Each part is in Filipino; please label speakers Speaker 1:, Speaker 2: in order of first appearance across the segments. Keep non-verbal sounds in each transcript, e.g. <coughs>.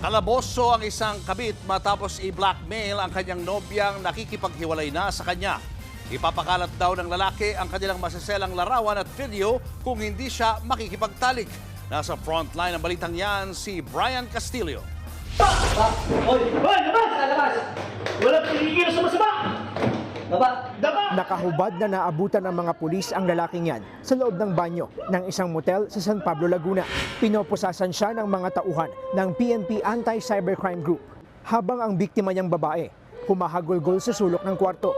Speaker 1: Kalaboso ang isang kabit matapos i-blackmail ang kanyang nobyang nakikipaghiwalay na sa kanya. Ipapakalat daw ng lalaki ang kanilang masaselang larawan at video kung hindi siya makikipagtalik. Nasa frontline ng balitang yan si Brian Castillo.
Speaker 2: Hoy! Hoy! Labas! Labas! Baba! Daba!
Speaker 3: Nakahubad na naabutan ng mga pulis ang lalaking yan sa loob ng banyo ng isang motel sa San Pablo, Laguna. Pinoposasan siya ng mga tauhan ng PNP Anti-Cybercrime Group habang ang biktima niyang babae humahagulgol sa sulok ng kwarto.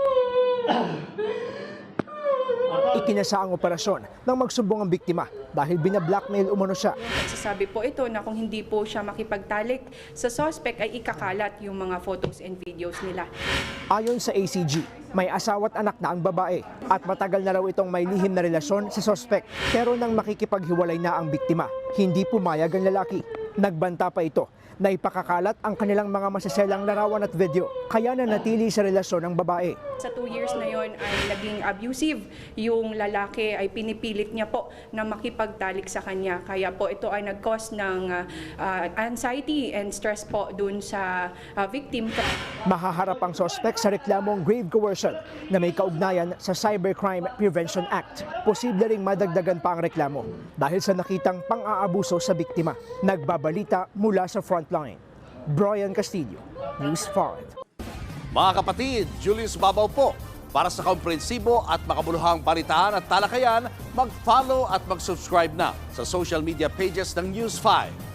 Speaker 3: <coughs> Ikinasa ang operasyon nang magsumbong ang biktima dahil binablackmail umano siya.
Speaker 4: Nagsasabi po ito na kung hindi po siya makipagtalik sa suspect ay ikakalat yung mga photos and videos nila.
Speaker 3: Ayon sa ACG, may asawa't anak na ang babae at matagal na raw itong may lihim na relasyon sa sospek. Pero nang makikipaghiwalay na ang biktima, hindi pumayag ang lalaki. Nagbanta pa ito na ipakakalat ang kanilang mga masaselang larawan at video. Kaya na natili sa relasyon ng babae.
Speaker 4: Sa two years na yon ay naging abusive. Yung lalaki ay pinipilit niya po na makipagtalik sa kanya. Kaya po ito ay nag-cause ng ah, anxiety and stress po dun sa ah, victim.
Speaker 3: Mahaharap ang sospek sa reklamong grave coercion na may kaugnayan sa Cybercrime Prevention Act. Posible ring madagdagan pa ang reklamo dahil sa nakitang pang-aabuso sa biktima. Nagbabalita mula sa frontline. Brian Castillo, News 5.
Speaker 1: Mga kapatid, Julius Babaw po. Para sa komprensibo at makabuluhang balitaan at talakayan, mag-follow at mag-subscribe na sa social media pages ng News 5.